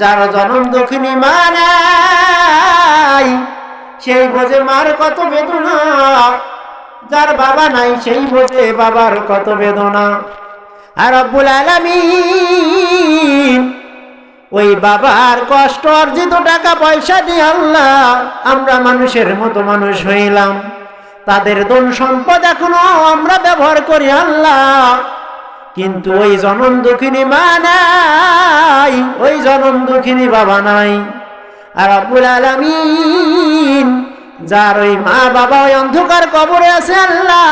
যার জনম দক্ষিণী মা নাই সেই বোঝে মার কত বেদনা। যার বাবা নাই, সেই বোঝে বাবার কত বেদনা। আর রব্বুল আলামিন, ওই বাবার কষ্ট অর্জিত টাকা পয়সা দিয়ে আল্লাহ, আমরা মানুষের মতো মানুষ হইলাম। তাদের ধন সম্পদ এখনও আমরা ব্যবহার করি আল্লাহ। কিন্তু ওই জনম দুঃখিনী মা নাই, ওই জনম দুঃখিনী বাবা নাই। আর আব্বুল আলামিন, যার ওই মা বাবা ওই অন্ধকার কবরে আছে আল্লাহ,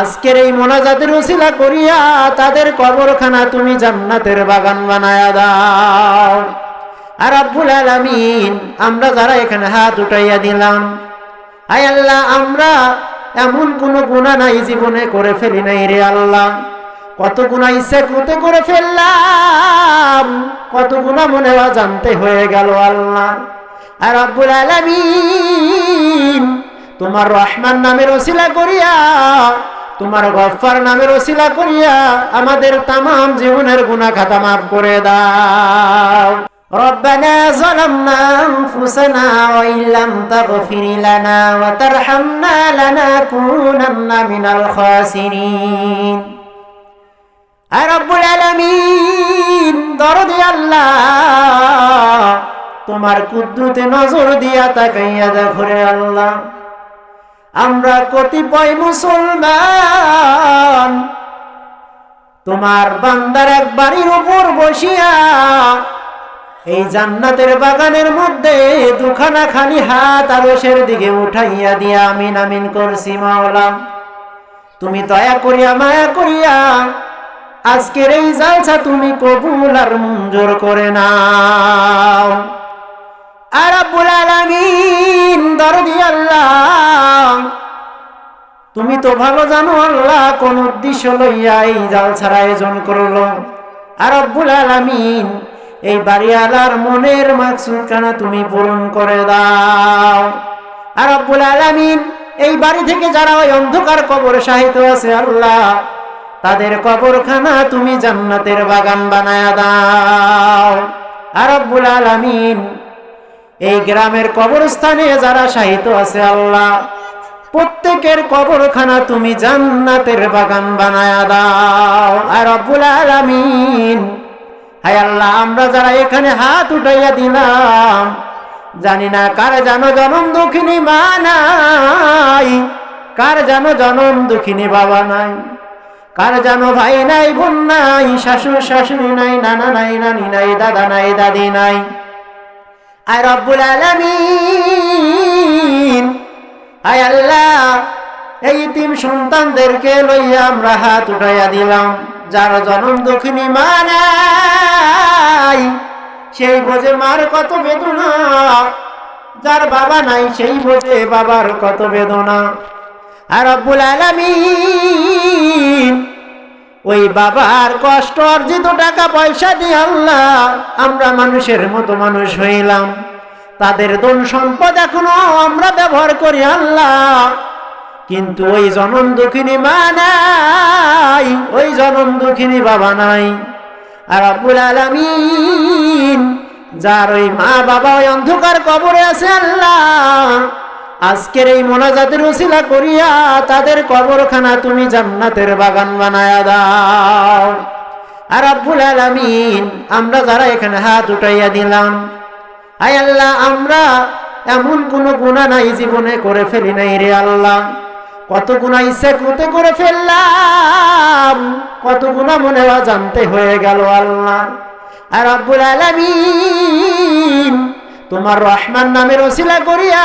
আজকের এই মোনাজাতের উসিলা করিয়া তাদের কবরখানা তুমি জান্নাতের বাগান বানায়া দাও। আর আব্বুল আলামিন, আমরা যারা এখানে হাত উঠাইয়া দিলাম আয় আল্লাহ, আমরা এমন কোনো গুণা নাই, জীবনে করে ফেলি নাই রে আল্লাহ। কত গুণা ইচ্ছে করতে করে ফেললাম কত গুণা মনে হয় জানতে হয়ে গেল আল্লাহ আর আব্বুল আলামিন তোমার রহমান নামের ওসিলা করিয়া তোমার গফফার নামের ওসিলা করিয়া আমাদের তামাম জীবনের গুণা খাতা মাফ করে দাও ربنا ظلمنا أنفسنا وإن لم تغفر لنا وترحمنا لنكونن من الخاسرين আর দরদি আল্লাহ। তোমার কুদ্দুতে নজর দিয়া তাকাইয়া দেখো রে আল্লাহ। আমরা কতিপয় মুসলমান, তোমার বান্দার এক বাড়ির উপর বসিয়া এই জান্নাতের বাগানের মধ্যে দুখানা খালি হাত আরসের দিকে উঠাইয়া দিয়া আমিন আমিন করছি মাওলা তুমি দয়া করিয়া, মায়া করিয়া আজকের এই জালসা তুমি কবুল আর মঞ্জুর করে নাও। আর আব্বুল আলামিন, দরদি আল্লাহ, তুমি তো ভালো জানো আল্লাহ কোন উদ্দেশ্য লইয়া এই জালসার আয়োজন করল। আর আব্বুল আলামিন, এই বাড়িওয়ালার মনের মাকসুদ খানা তুমি পূরণ করে দাও। আর আব্বুল আলামিন, এই বাড়ি থেকে যারা ওই অন্ধকার কবর সাহিত্য আছে আল্লাহ তাদের কবরখানা তুমি জান্নাতের বাগান বানায়া দাও। আর আব্বুল আলামিন, এই গ্রামের কবরস্থানে যারা সাহিত্য আছে আল্লাহ, প্রত্যেকের কবরখানা তুমি জান্নাতের বাগান বানায়া দাও। আর আব্বুল আলামিন, হায় আল্লাহ, আমরা যারা এখানে হাত উঠাইয়া দিলাম, জানি না কার জানো জনম দুঃখিনী মা নাই, কার জানো জনম দুঃখিনী বাবা নাই। কার জানো ভাই নাই, বোন নাই শাশুর শাশুড়ি নাই, নানা নাই, নানি নাই, দাদা নাই, দাদি নাই। আর রব্বুল আলামিন, আয় আল্লাহ, এই তিন সন্তানদেরকে লইয়া আমরা হাত উঠাইয়া দিলাম। যার জনম দক্ষিণী মা নাই, সেই বোঝে মার কত বেদনা। যার বাবা নাই, সেই বোঝে বাবার কত বেদনা। আর আব্বুল আলামিন। ওই বাবার কষ্ট অর্জিত টাকা পয়সা দিয়ে আল্লাহ, আমরা মানুষের মতো মানুষ হইলাম। তাদের ধন সম্পদ এখনও আমরা ব্যবহার করি আল্লাহ। কিন্তু ওই জনম দুঃখিনী মা নাই, ওই জনম দুঃখিনী বাবা নাই। আর আব্বুল আলামিন, যার ওই মা বাবা ওই অন্ধকার কবরে আছে আল্লাহ আজকের এই মোনাজাতের উসিলা করিয়া তাদের কবরখানা তুমি জান্নাতের বাগান বানায়া দাও। আর আব্বুল আলামিন, আমরা যারা এখানে হাত উঠাইয়া দিলাম, আয় আল্লাহ, আমরা এমন কোনো গুণা নাই জীবনে করে ফেলি নাই রে আল্লাহ। কত গুণা ইচ্ছে করতে করে ফেললাম, কত গুণা মনে জানতে হয়ে গেল আল্লাহ। আর আব্বুল আলামিন, তোমার রহমান নামের ওসিলা করিয়া